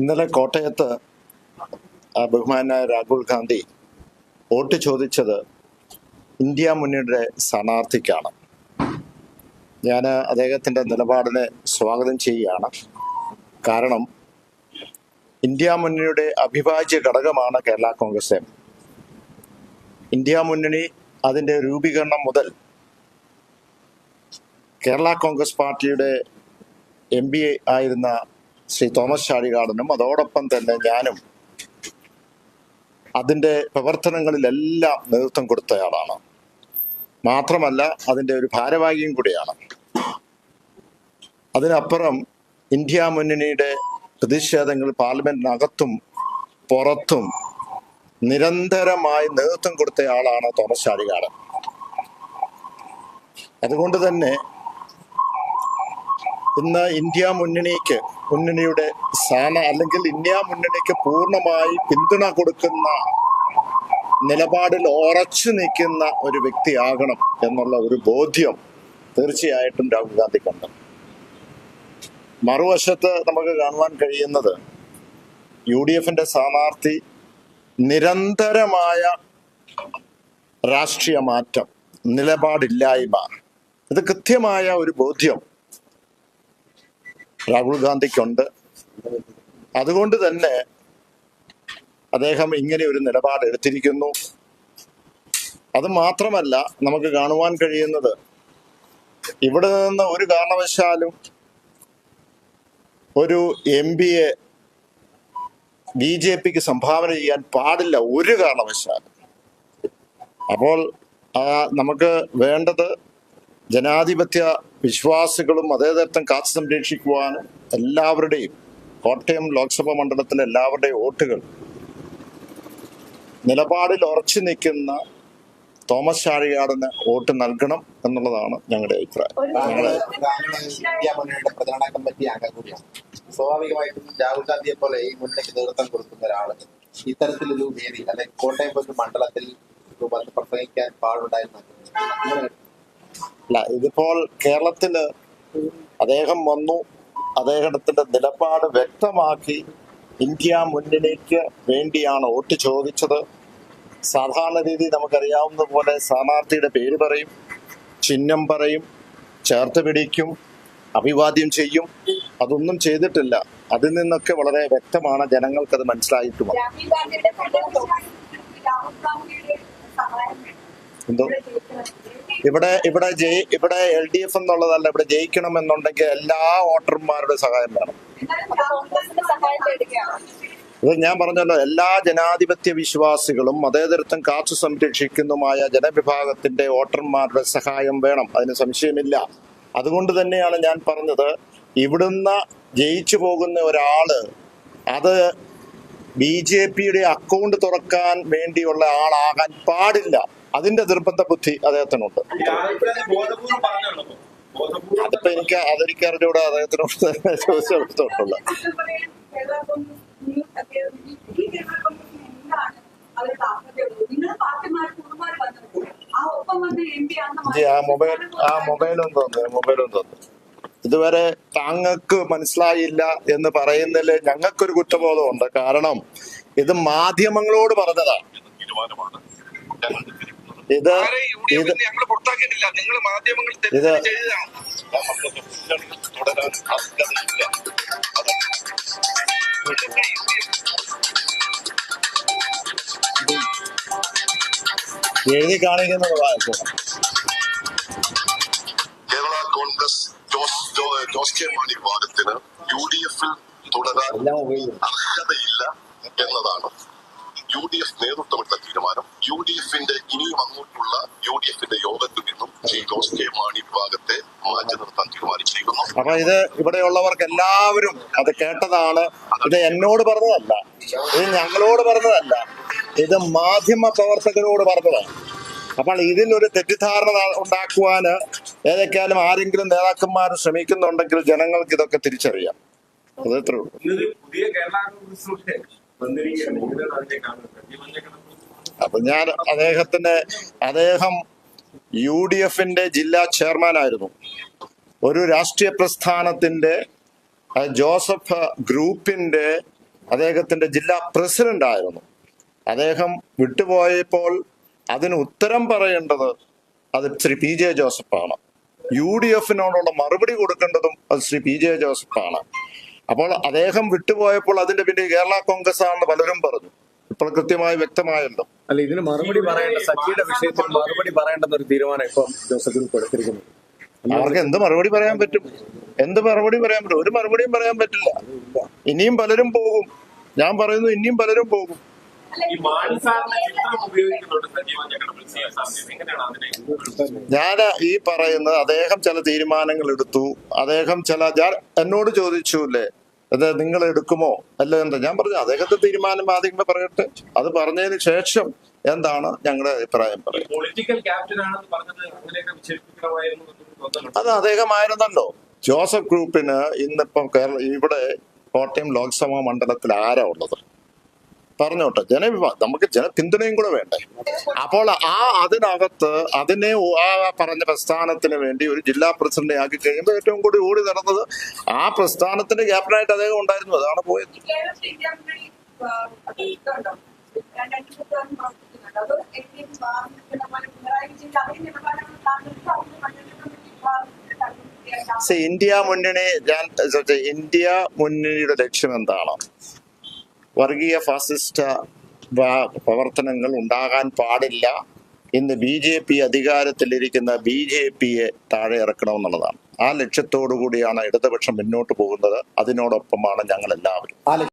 ഇന്നലെ കോട്ടയത്ത് ബഹുമാനായ രാഹുൽ ഗാന്ധി വോട്ട് ചോദിച്ചത് ഇന്ത്യ മുന്നണിയുടെ സ്ഥാനാർത്ഥിക്കാണ്. ഞാൻ അദ്ദേഹത്തിന്റെ നിലപാടിനെ സ്വാഗതം ചെയ്യുകയാണ്. കാരണം ഇന്ത്യ മുന്നണിയുടെ അവിഭാജ്യ ഘടകമാണ് കേരള കോൺഗ്രസ് എം. ഇന്ത്യ മുന്നണി അതിന്റെ രൂപീകരണം മുതൽ കേരള കോൺഗ്രസ് പാർട്ടിയുടെ എം ആയിരുന്ന ശ്രീ തോമസ് ചാഴികാടനും അതോടൊപ്പം തന്നെ ഞാനും അതിന്റെ പ്രവർത്തനങ്ങളിലെല്ലാം നേതൃത്വം കൊടുത്തയാളാണ്. മാത്രമല്ല അതിന്റെ ഒരു ഭാരവാഹിയും കൂടിയാണ്. അതിനപ്പുറം ഇന്ത്യ മുന്നണിയുടെ പ്രതിഷേധങ്ങൾ പാർലമെന്റിനകത്തും പുറത്തും നിരന്തരമായി നേതൃത്വം കൊടുത്തയാളാണ് തോമസ് ചാഴികാടൻ അതുകൊണ്ട് തന്നെ ഇന്ന് ഇന്ത്യ മുന്നണിക്ക് മുന്നണിയുടെ സ്ഥാന അല്ലെങ്കിൽ ഇന്ത്യ മുന്നണിക്ക് പൂർണമായി പിന്തുണ കൊടുക്കുന്ന നിലപാടിൽ ഉറച്ചു നിൽക്കുന്ന ഒരു വ്യക്തിയാകണം എന്നുള്ള ഒരു ബോധ്യം തീർച്ചയായിട്ടും രാഹുൽ ഗാന്ധിക്കുണ്ട്. മറുവശത്ത് നമുക്ക് കാണുവാൻ കഴിയുന്നത് യു ഡി എഫിന്റെ സ്ഥാനാർത്ഥി നിരന്തരമായ രാഷ്ട്രീയ മാറ്റം നിലപാടില്ലായ്മ. ഇത് കൃത്യമായ ഒരു ബോധ്യം രാഹുൽ ഗാന്ധിക്കുണ്ട്. അതുകൊണ്ട് തന്നെ അദ്ദേഹം ഇങ്ങനെ ഒരു നിലപാട് എടുത്തിരിക്കുന്നു. അത് മാത്രമല്ല നമുക്ക് കാണുവാൻ കഴിയുന്നത് ഇവിടെ നിന്ന് ഒരു കാരണവശാലും ഒരു എം പിയെ ബി ജെ പിക്ക് സംഭാവന ചെയ്യാൻ പാടില്ല ഒരു കാരണവശാലും. അപ്പോൾ നമുക്ക് വേണ്ടത് ജനാധിപത്യ വിശ്വാസികളും മതേതരത്വം കാത്തു സംരക്ഷിക്കുവാനും എല്ലാവരുടെയും കോട്ടയം ലോക്സഭാ മണ്ഡലത്തിലെ എല്ലാവരുടെയും വോട്ടുകൾ നിലപാടിൽ ഉറച്ചു നിൽക്കുന്ന തോമസ് ചാഴിയാടിന് വോട്ട് നൽകണം എന്നുള്ളതാണ് ഞങ്ങളുടെ അഭിപ്രായം. മുന്നണിയുടെ പ്രചരണ കമ്മിറ്റി അംഗം കൂടിയാണ്. സ്വാഭാവികമായിട്ടും രാഹുൽ ഗാന്ധിയെ പോലെ ഈ മുന്നണിക്ക് നേതൃത്വം കൊടുക്കുന്ന ഒരാൾ ഇത്തരത്തിലൊരു വേദി അല്ലെങ്കിൽ കോട്ടയം പോലൊരു മണ്ഡലത്തിൽ പ്രസംഗിക്കാൻ പാടുണ്ടായിരുന്നു അല്ല ഇതിപ്പോൾ കേരളത്തിൽ അദ്ദേഹം വന്നു അദ്ദേഹത്തിന്റെ നിലപാട് വ്യക്തമാക്കി ഇന്ത്യ മുന്നണിക്ക് വേണ്ടിയാണ് വോട്ട് ചോദിച്ചത്. സാധാരണ രീതി നമുക്കറിയാവുന്ന പോലെ സ്ഥാനാർത്ഥിയുടെ പേര് പറയും ചിഹ്നം പറയും ചേർത്ത് പിടിക്കും അഭിവാദ്യം ചെയ്യും. അതൊന്നും ചെയ്തിട്ടില്ല. അതിൽ നിന്നൊക്കെ വളരെ വ്യക്തമാണ് മനസ്സിലായിട്ടുമാണ് രാഹുൽ ഗാന്ധിയുടെ സഹായം എന്തോ? ഇവിടെ ഇവിടെ ജയി ഇവിടെ എൽ ഡി എഫ് എന്നുള്ളതല്ല ഇവിടെ ജയിക്കണം എന്നുണ്ടെങ്കിൽ എല്ലാ വോട്ടർമാരുടെ സഹായം വേണം. ഇത് ഞാൻ പറഞ്ഞല്ലോ എല്ലാ ജനാധിപത്യ വിശ്വാസികളും മതേതരത്വം കാത്തു സംരക്ഷിക്കുന്നതുമായ ജനവിഭാഗത്തിന്റെ വോട്ടർമാരുടെ സഹായം വേണം. അതിന് സംശയമില്ല. അതുകൊണ്ട് തന്നെയാണ് ഞാൻ പറഞ്ഞത് ഇവിടുന്ന് ജയിച്ചു പോകുന്ന ഒരാൾ അത് ബി ജെ പിയുടെ അക്കൗണ്ട് തുറക്കാൻ വേണ്ടിയുള്ള ആളാകാൻ പാടില്ല. അതിന്റെ നിർബന്ധ ബുദ്ധി അദ്ദേഹത്തിനുണ്ട്. അതിപ്പോ എനിക്ക് അതെനിക്ക് അറിഞ്ഞൂടെ അദ്ദേഹത്തിനോട് ചോദിച്ചിടത്തോട്ടുള്ള ജി, ആ മൊബൈൽ ആ മൊബൈലും തോന്നുന്നു മൊബൈലും തോന്നുന്നു ഇതുവരെ താങ്കൾക്ക് മനസ്സിലായില്ല എന്ന് പറയുന്നതിൽ ഞങ്ങൾക്കൊരു കുറ്റബോധമുണ്ട്. കാരണം ഇത് മാധ്യമങ്ങളോട് പറഞ്ഞതാണ് ഇത് ഇത് എഴുതി കാണിക്കുന്നത് വായിക്കണം കേരള കോൺഗ്രസ് ജോസ് ജോ- ജോസ് കെ മാണി വിഭാഗത്തിന് യു ഡി എഫിൽ തുടരാൻ അർഹതയില്ല എന്നതാണ്. യു ഡി എഫ് നേതൃത്വമെടുത്ത തീരുമാനം യു ഡി എഫിന്റെ ഇനിയും അങ്ങോട്ടുള്ള യു ഡി എഫിന്റെ യോഗത്തിൽ നിന്നും ശ്രീ ജോസ് കെ മാണി വിഭാഗത്തെ മാറ്റി നിർത്താൻ തീരുമാനിച്ചിരിക്കുന്നു അപ്പൊ ഇത് ഇവിടെയുള്ളവർക്ക് എല്ലാവരും അത് കേട്ടതാണ്. ഇത് എന്നോട് പറഞ്ഞതല്ല. ഇത് ഞങ്ങളോട് പറഞ്ഞതല്ല. ഇത് മാധ്യമ പ്രവർത്തകരോട് പറഞ്ഞതാണ്. അപ്പോൾ ഇതിലൊരു തെറ്റിദ്ധാരണ ഉണ്ടാക്കുവാന് ഏതൊക്കെയാലും ആരെങ്കിലും നേതാക്കന്മാർ ശ്രമിക്കുന്നുണ്ടെങ്കിൽ ജനങ്ങൾക്ക് ഇതൊക്കെ തിരിച്ചറിയാം. അതത്രേ ഉള്ളൂ. അപ്പൊ ഞാൻ അദ്ദേഹത്തിന് അദ്ദേഹം യു ഡി എഫിന്റെ ജില്ലാ ചെയർമാൻ ആയിരുന്നു ഒരു രാഷ്ട്രീയ പ്രസ്ഥാനത്തിന്റെ ജോസഫ് ഗ്രൂപ്പിന്റെ അദ്ദേഹത്തിന്റെ ജില്ലാ പ്രസിഡന്റ് ആയിരുന്നു. അദ്ദേഹം വിട്ടുപോയപ്പോൾ അതിന് ഉത്തരം പറയേണ്ടത് അത് ശ്രീ പി ജെ ജോസഫാണ്. യു ഡി എഫിനോടുള്ള മറുപടി കൊടുക്കേണ്ടതും അത് ശ്രീ പി ജെ ജോസഫാണ്. അപ്പോൾ അദ്ദേഹം വിട്ടുപോയപ്പോൾ അതിന്റെ പിന്നെ കേരള കോൺഗ്രസ് ആണെന്ന് പലരും പറഞ്ഞു. ഇപ്പോൾ കൃത്യമായി വ്യക്തമായല്ലോ. അല്ല ഇതിന് മറുപടി പറയേണ്ട സജിയുടെ വിഷയത്തിൽ മറുപടി പറയേണ്ടെന്നൊരു തീരുമാനം ഇപ്പം ജോസഫിൽ ഗ്രൂപ്പ് എടുത്തിരിക്കുന്നത് അവർക്ക് എന്ത് മറുപടി പറയാൻ പറ്റും? എന്ത് മറുപടി പറയാൻ പറ്റും? ഒരു മറുപടിയും പറയാൻ പറ്റില്ല. ഇനിയും പലരും പോകും. ഞാൻ പറയുന്നു ഇനിയും പലരും പോകും. ഞാൻ ഈ പറയുന്നത് അദ്ദേഹം ചില തീരുമാനങ്ങൾ എടുത്തു. അദ്ദേഹം ചില ഞാൻ എന്നോട് ചോദിച്ചുല്ലേ അത് നിങ്ങൾ എടുക്കുമോ? അല്ല എന്താ? ഞാൻ പറഞ്ഞു അദ്ദേഹത്തെ തീരുമാനം ആദ്യമേ പറയട്ടെ. അത് പറഞ്ഞതിന് ശേഷം എന്താണ് ഞങ്ങളുടെ അഭിപ്രായം പറയുന്നത്? പൊളിറ്റിക്കൽ ക്യാപ്റ്റൻ ആണെന്ന് പറഞ്ഞത് അങ്ങനെയൊക്കെ വിശേഷിപ്പിക്കണമായിരുന്നു അദ്ദേഹം ആയിരുന്നല്ലോ അത് അദ്ദേഹമായിരുന്നല്ലോ. ജോസഫ് ഗ്രൂപ്പിന് ഇന്നിപ്പം കേരള ഇവിടെ കോട്ടയം ലോക്സഭാ മണ്ഡലത്തിൽ ആരാ ഉള്ളത്? പറഞ്ഞോട്ടെ ജനവിഭാഗം നമുക്ക് ജന പിന്തുണയും കൂടെ വേണ്ടേ? അപ്പോൾ ആ അതിനകത്ത് അതിനെ ആ പറഞ്ഞ പ്രസ്ഥാനത്തിന് വേണ്ടി ഒരു ജില്ലാ പ്രസിഡന്റ് ആക്കി കഴിയുമ്പോൾ ഏറ്റവും കൂടി ഓടി നടന്നത് ആ പ്രസ്ഥാനത്തിന്റെ ക്യാപ്റ്റനായിട്ട് അദ്ദേഹം ഉണ്ടായിരുന്നു. അതാണ് പോയത്. അത് ഇന്ത്യ മുന്നണി ഞാൻ ഇന്ത്യ മുന്നണിയുടെ ലക്ഷ്യം എന്താണ്? വർഗീയ ഫാസിസ്റ്റ് പ്രവർത്തനങ്ങൾ ഉണ്ടാകാൻ പാടില്ല. ഇന്ന് ബി ജെ പി അധികാരത്തിലിരിക്കുന്ന ബി ജെ പിയെ താഴെ ഇറക്കണമെന്നുള്ളതാണ്. ആ ലക്ഷ്യത്തോടു കൂടിയാണ് ഇടതുപക്ഷം മുന്നോട്ട് പോകുന്നത്. അതിനോടൊപ്പമാണ് ഞങ്ങൾ എല്ലാവരും